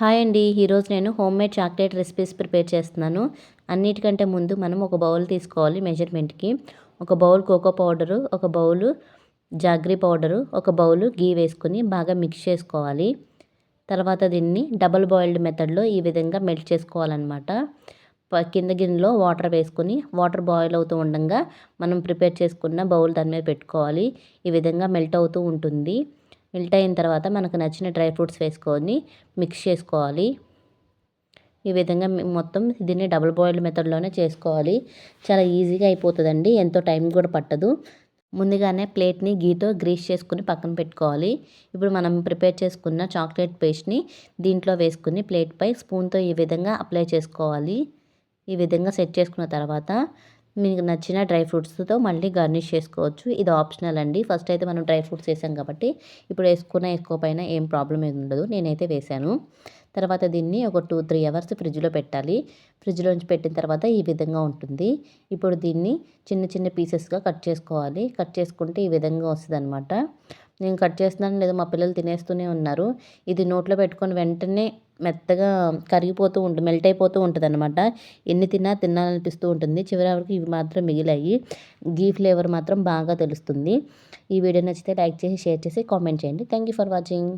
Hi అండి. ఈరోజు నేను home made chocolate recipes prepare చేస్తున్నాను. అన్నిటికంటే ముందు మనం ఒక బౌల్ తీసుకోవాలి మెజర్మెంట్కి. ఒక బౌల్ కోకో పౌడరు ఒక బౌలు జాగ్రీ పౌడరు ఒక బౌలు గీ వేసుకొని బాగా మిక్స్ చేసుకోవాలి. తర్వాత దీన్ని డబల్ బాయిల్డ్ మెథడ్లో ఈ విధంగా మెల్ట్ చేసుకోవాలన్నమాట. కింద గిన్నెలో వాటర్ వేసుకొని వాటర్ బాయిల్ అవుతూ ఉండగా మనం ప్రిపేర్ చేసుకున్న బౌల్ దాని మీద పెట్టుకోవాలి. ఈ విధంగా మెల్ట్ అవుతూ ఉంటుంది. మెల్ట్ అయిన తర్వాత మనకు నచ్చిన డ్రై ఫ్రూట్స్ వేసుకొని మిక్స్ చేసుకోవాలి. ఈ విధంగా మొత్తం దీన్ని డబుల్ బాయిల్డ్ మెథడ్లోనే చేసుకోవాలి. చాలా ఈజీగా అయిపోతుందండి. ఎంతో టైం కూడా పట్టదు. ముందుగానే ప్లేట్ని గీతో గ్రీస్ చేసుకుని పక్కన పెట్టుకోవాలి. ఇప్పుడు మనం ప్రిపేర్ చేసుకున్న చాక్లెట్ పేస్ట్ని దీంట్లో వేసుకుని ప్లేట్పై స్పూన్తో ఈ విధంగా అప్లై చేసుకోవాలి. ఈ విధంగా సెట్ చేసుకున్న తర్వాత మీకు నచ్చిన డ్రై ఫ్రూట్స్తో మళ్ళీ గార్నిష్ చేసుకోవచ్చు. ఇది ఆప్షనల్ అండి. ఫస్ట్ అయితే మనం డ్రై ఫ్రూట్స్ వేసాం కాబట్టి ఇప్పుడు వేసుకున్న వేసుకోకపోయినా ఏం ప్రాబ్లం ఏమి ఉండదు. నేనైతే వేసాను. తర్వాత దీన్ని ఒక టూ త్రీ అవర్స్ ఫ్రిడ్జ్లో పెట్టాలి. ఫ్రిడ్జ్లోంచి పెట్టిన తర్వాత ఈ విధంగా ఉంటుంది. ఇప్పుడు దీన్ని చిన్న చిన్న పీసెస్గా కట్ చేసుకోవాలి. కట్ చేసుకుంటే ఈ విధంగా వస్తుంది నేను కట్ చేస్తున్నాను లేదా మా పిల్లలు తినేస్తూనే ఉన్నారు. ఇది నోట్లో పెట్టుకొని వెంటనే మెత్తగా కరిగిపోతూ ఉంటుంది మెల్ట్ అయిపోతూ ఉంటుంది అనమాట ఎన్ని తిన్నా తినాలనిపిస్తూ ఉంటుంది. చివరి వరకు ఇవి మాత్రం మిగిలాయి. గీ ఫ్లేవర్ మాత్రం బాగా తెలుస్తుంది. ఈ వీడియో నచ్చితే లైక్ చేసి షేర్ చేసి కామెంట్ చేయండి. Thank you for watching.